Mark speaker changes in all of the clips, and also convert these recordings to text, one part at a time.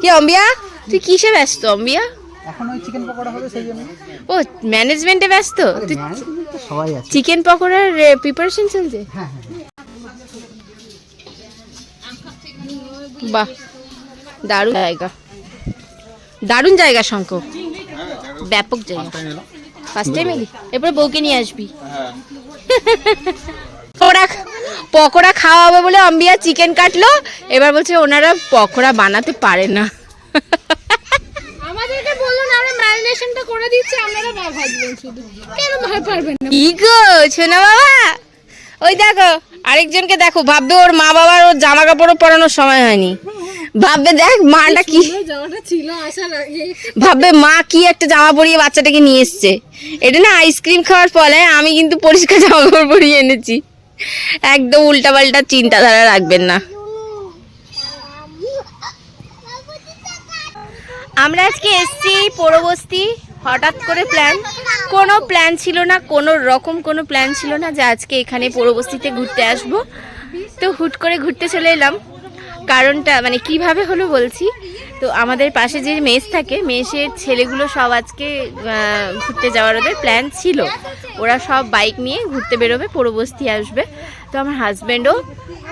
Speaker 1: কি অম্বিয়া? তুই কিসে ব্যস্ত অম্বিয়া?
Speaker 2: এখন ওই চিকেন পকোড়া হবে সেই জন্য।
Speaker 1: ও ম্যানেজমেন্টে ব্যস্ত? তুই
Speaker 2: তো সবাই আছে।
Speaker 1: চিকেন পকোড়ার প্রিপারেশন চলছে?
Speaker 2: হ্যাঁ হ্যাঁ।
Speaker 1: বাহ দারুণ জায়গা। দারুণ জায়গা শঙ্খ ব্যাপক জায়গা। ফার্স্ট টাইম এলি? এরপরে বউকে নিয়ে আসবি। পকোড়া পকোড়া খাওয়া হবে বলে অম্বিয়া চিকেন কাটলো। এবার বলছে ওনারা পকোড়া বানাতে পারে না।
Speaker 3: আমাদেরকে বলুন আমরা ম্যারিনেশনটা করে দিচ্ছি আপনারা ভাজবেন শুধু। কেন ভয় পারবেন না?
Speaker 1: কি গো শোনা বাবা? ওই দেখো আরেকজনকে দেখো ভাববে ওর মা বাবার ওর জামা কাপড়ও পরানোর সময় হয়নি। ভাববে দেখ মাটা কি ভাববে মা কি একটা জামা পরিয়ে বাচ্চাটাকে নিয়ে এসছে। এটা না আইসক্রিম খাওয়ার ফলে আমি কিন্তু পরিষ্কার জামা কাপড় পরিয়ে এনেছি। একদম উল্টাপাল্টা চিন্তাধারা রাখবেন না। আমরা আজকে এসছি পৌরবস্তি হঠাৎ করে প্ল্যান কোনো প্ল্যান ছিল না, কোনো রকম কোনো প্ল্যান ছিল না যে আজকে এখানে পৌরবস্তিতে ঘুরতে আসব। তো হুট করে ঘুরতে চলে এলাম। কারণটা মানে কীভাবে হলো বলছি। তো আমাদের পাশে যে মেস থাকে মেসের ছেলেগুলো সব আজকে ঘুরতে যাওয়ার ওদের প্ল্যান ছিল। ওরা সব বাইক নিয়ে ঘুরতে বেরোবে পৌরবস্তি আসবে। তো আমার হাজব্যান্ডও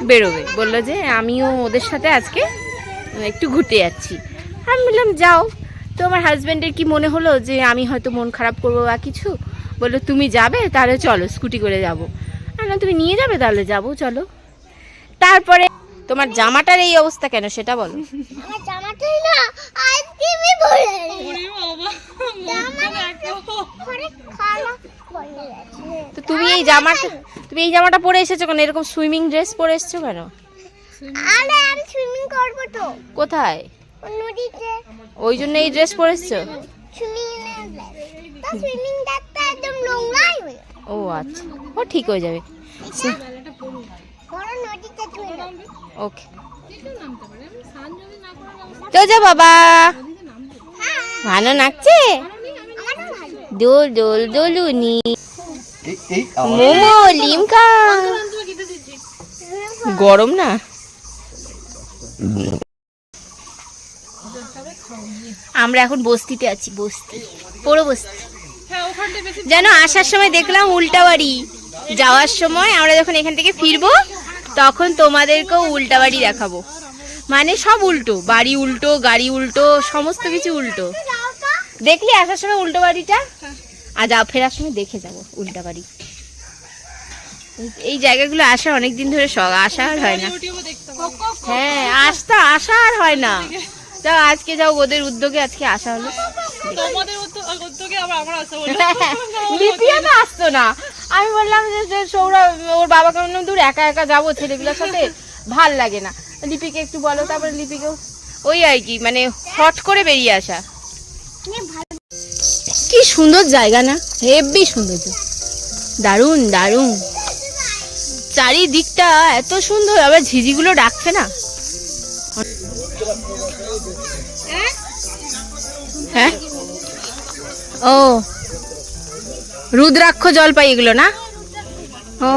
Speaker 1: বেরোবে। বলল যে আমিও ওদের সাথে আজকে একটু ঘুরতে যাচ্ছি। আমি বললাম যাও। তো আমার হাজব্যান্ডের কি মনে হলো যে আমি হয়তো মন খারাপ করব বা কিছু? বলল তুমি যাবে তাহলে চলো স্কুটি করে যাব। বললাম, তুমি নিয়ে যাবে তাহলে যাব চলো। তারপরে তোমার জামাটার এই অবস্থা কেন সেটা বলো।
Speaker 4: আমার জামাটাই না আইসক্রিমই ভরে
Speaker 1: তো তুমি এই জামাটা তুমি এই জামাটা পরে এসেছ কেন? এরকম সুইমিং ড্রেস পরে এসেছ কেন?
Speaker 4: আরে আমি সুইমিং করব তো।
Speaker 1: কোথায়?
Speaker 4: নদীতে।
Speaker 1: ওই জন্য এই ড্রেস পরে এসছো?
Speaker 4: সুইমিং তা সুইমিং একদম নোংরাই
Speaker 1: ও আচ্ছা ও ঠিক হয়ে যাবে। ওকে। তো যা বাবা। ভালো নাচছে? দোল দোল দোলুনি। মোমো লিমকা। গরম না? আমরা এখন বস্তিতে আছি বস্তি। পুরো বস্তি। যেন আসার সময় দেখলাম উল্টা বাড়ি যাওয়ার সময় আমরা যখন এখান থেকে ফিরবো তখন তোমাদেরকেও উল্টা বাড়ি দেখাবো। মানে সব উল্টো, বাড়ি উল্টো, গাড়ি উল্টো, সমস্ত কিছু উল্টো। দেখলি আসার সময় উল্টো বাড়িটা? আর যা ফেরার সময় দেখে যাব উল্টা বাড়ি। এই- জায়গাগুলো আসা অনেক দিন ধরে শখ আসা আর হয় না। হ্যাঁ আসতে আসা আর হয় না। যাও, আজকে যাও, ওদের উদ্যোগে আজকে আসা হলো।
Speaker 3: তোমাদের উদ্যোগে আবার আমার আসা
Speaker 1: লিপিয়া তো আসতো না। আমি বললাম যে যে সৌরভ ওর বাবাকে বললাম দূর একা একা যাব ছেলেগুলোর সাথে। ভালো লাগে না। লিপিকে একটু বলো তারপরে লিপিকে ওই আর কি মানে হট করে বেরিয়ে আসা। কি সুন্দর জায়গা না? হেভি সুন্দর। দারুণ দারুণ। চারিদিকটা এত সুন্দর আবার ঝিঝিগুলো ডাকছে না? ও। রুদ্রাক্ষ জলপাই এগুলো না? ও।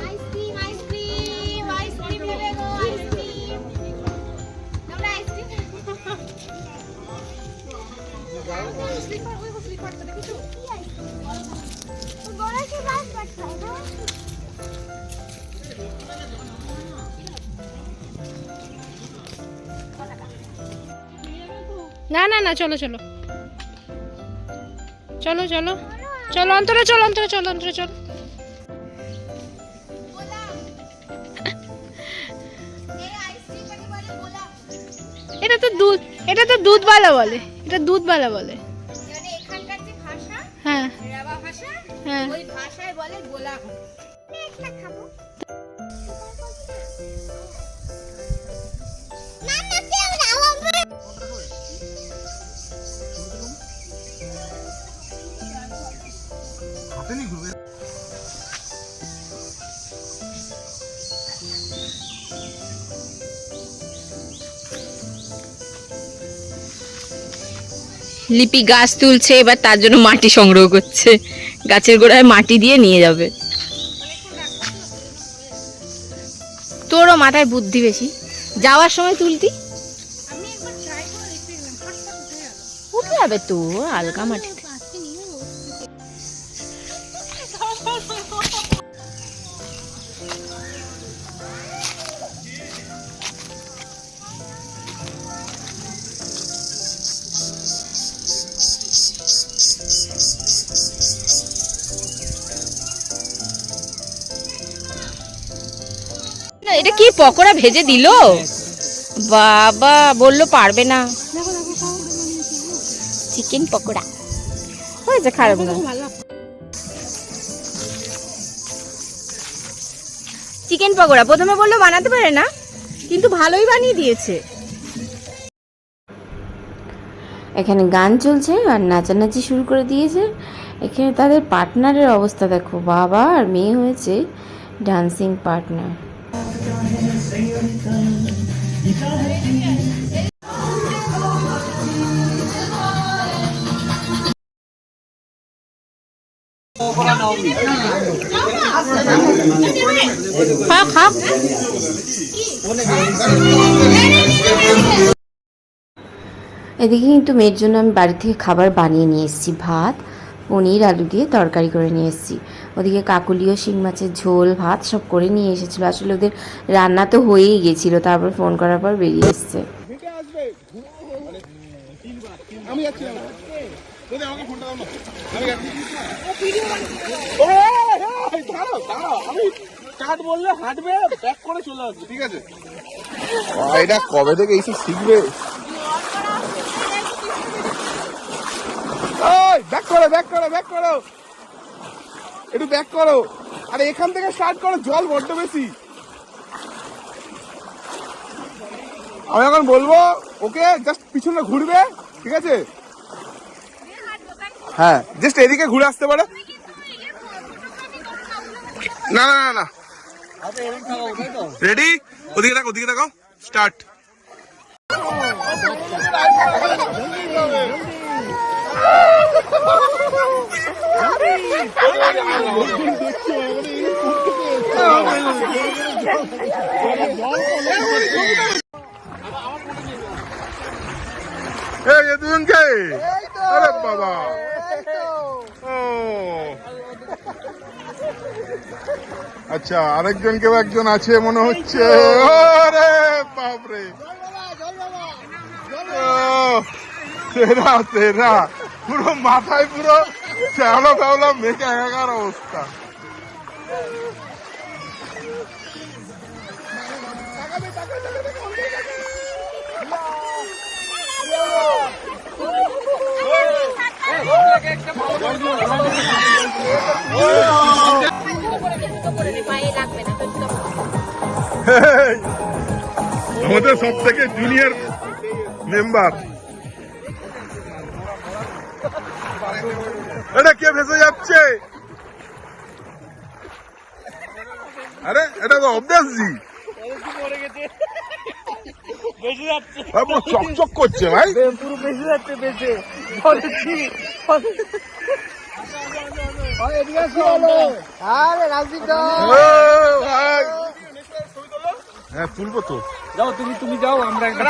Speaker 4: আইসক্রিম আইসক্রিম আইসক্রিম নেবে গো না
Speaker 3: না না, চলো চলো। চলো চলো। চলো, অন্তরে চলো অন্তরে চলো অন্তরে চলো। এটা তো দুধ, এটা তো দুধবালা বলে, এটা দুধবালা বলে।
Speaker 1: গোলা
Speaker 4: খাব।
Speaker 2: হাতে ঘুরবে।
Speaker 1: লিপি গাছ তুলছে এবার তার জন্য মাটি সংগ্রহ করছে। গাছের গোড়ায় মাটি দিয়ে নিয়ে যাবে। তোরও মাথায় বুদ্ধি বেশি। যাওয়ার সময় তুলতি। উঠে যাবে তো হালকা মাটিতে। এটা কি পকোড়া ভেজে দিল? বাবা বলল পারবে না। চিকেন পকোড়া। হয়েছে খারাপ না। চিকেন পকোড়া। প্রথমে বলল বানাতে পারে না কিন্তু ভালোই বানিয়ে দিয়েছে। এখানে গান চলছে আর নাচানাচি শুরু করে দিয়েছে। এখানে তাদের পার্টনারের অবস্থা দেখো। বাবা আর মেয়ে হয়েছে ডান্সিং পার্টনার খা খা এদিকে কিন্তু মেয়ের জন্য আমি বাড়ি থেকে খাবার বানিয়ে নিয়ে এসেছি, ভাত, পনির, আলু দিয়ে তরকারি করে নিয়ে এসেছি। ওদিকে কাকুলিও শিং মাছের ঝোল ভাত সব করে নিয়ে এসেছিল। আসলে ওদের রান্না তো হয়েই গেছিল তারপর ফোন করার পর বেরিয়ে এসছে।
Speaker 5: কাট বললে হাঁটবে ব্যাক করে চলে আসবে ঠিক আছে? এটা কবে থেকে এইসব শিখবে? ব্যাক করো ব্যাক করো ব্যাক করো। একটু ব্যাক করো। আরে এখান থেকে স্টার্ট করো, জল বড্ড বেশি। আমি এখন বলব, ওকে জাস্ট পিছনে ঘুরবে, ঠিক আছে? হ্যাঁ জাস্ট এদিকে ঘুরে আসতে পারে। না না না না। রেডি ওদিকে দেখো ওদিকে দেখো স্টার্ট এই এ দুজনকে। আরে বাবা। আচ্ছা আরেকজনকেও একজন আছে মনে হচ্ছে? আরে বাপরে। তেরা তেরা পুরো মাথায় পুরো শ্যাওলা ফ্যাওলা মেঘে একাকার অবস্থা। আমাদের সব থেকে জুনিয়র মেম্বার এটা কে ভেসে যাচ্ছে? আরে এটা তো অভ্যাসজি ভাই, পুরো চকচক করছে ভাই।
Speaker 2: পুরো বেশি যাচ্ছে বেঁচে।
Speaker 5: হ্যাঁ তুলবো তো।
Speaker 2: যাও তুমি তুমি যাও আমরা একটা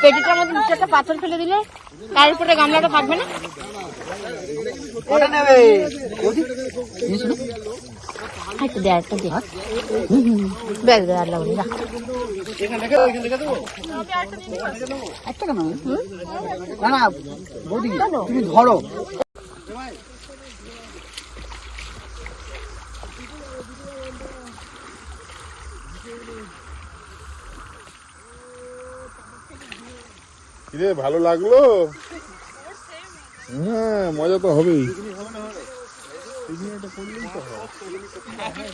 Speaker 1: পেটিটার মধ্যে নিচে একটা পাথর ফেলে দিলে তার উপরে গামলাটা থাকবে না? দে একটা দে আর লাগবে না
Speaker 2: একটা কেন? না না বৌদি তুমি ধরো।
Speaker 5: কিরে ভালো লাগল? হ্যাঁ মজা তো হবেই।
Speaker 3: বাবা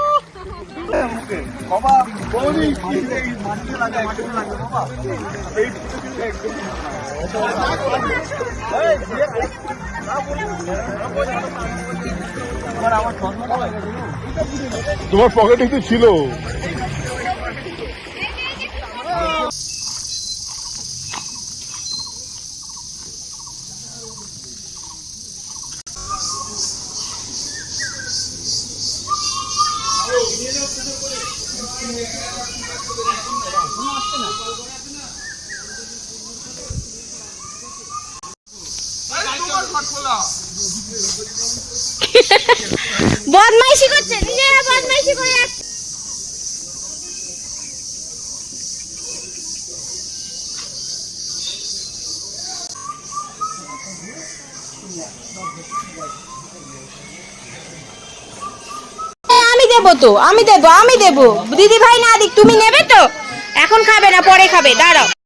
Speaker 5: তোমার পকেটে তো ছিল।
Speaker 1: বদমাইশি করছে, নিজেরা বদমাইশি করে যাচ্ছে। আমি দেবো তো, আমি দেবো আমি দেবো। দিদি ভাই না দিক, তুমি নেবে তো? এখন খাবে না, পরে খাবে, দাঁড়াও।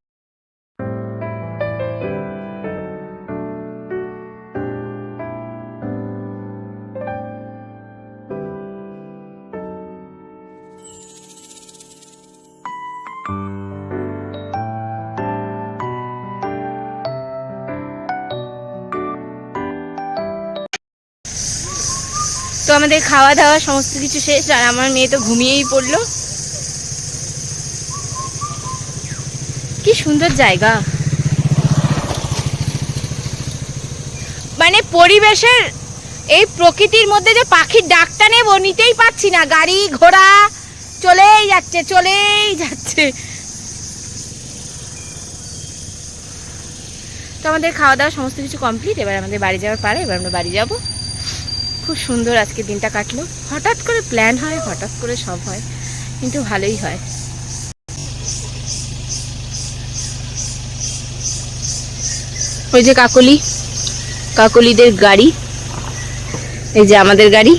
Speaker 1: আমাদের খাওয়া দাওয়া, সমস্ত কিছু শেষ, আর আমার মেয়ে তো ঘুমিয়েই পড়ল। কি সুন্দর জায়গা। মানে পরিবেশের এই প্রকৃতির মধ্যে যে পাখির ডাকটা নেব, নিতেই পারছি না। গাড়ি, ঘোড়া, চলেই যাচ্ছে চলেই যাচ্ছে। তো আমাদের খাওয়া দাওয়া, সমস্ত কিছু কমপ্লিট এবার আমাদের বাড়ি যাওয়ার পারে এবার আমরা বাড়ি যাব। খুব সুন্দর আজকে দিনটা কাটলো। হঠাৎ করে প্ল্যান হয়, হঠাৎ করে সব হয়, কিন্তু ভালোই হয়। ওই যে কাকলি, কাকলিদের গাড়ি, এই যে আমাদের গাড়ি।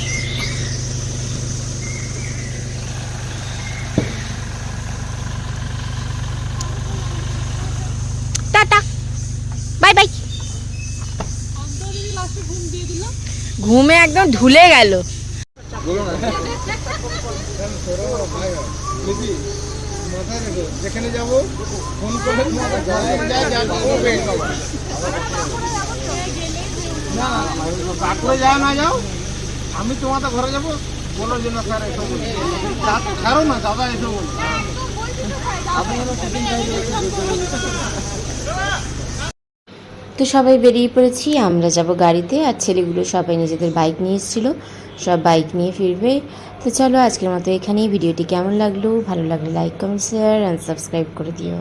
Speaker 1: ঘুমে একদম ধুলে গেল।
Speaker 3: যেখানে যাব ফোন করে যাও না যাও আমি তোমাদের ঘরে যাব বলো যে না স্যার এসো বলে ছাড়ো না দাদা এসো বলে
Speaker 1: তো সবাই বেরিয়ে পড়েছি, আমরা যাব গাড়িতে আর ছেলেগুলো সবাই নিজেদের বাইক নিয়ে এসেছিল। সব বাইক নিয়ে ফিরবে। তো চলো আজকের মতো এখানেই, ভিডিওটি কেমন লাগল? ভালো লাগলে like comment share and subscribe করে দিও।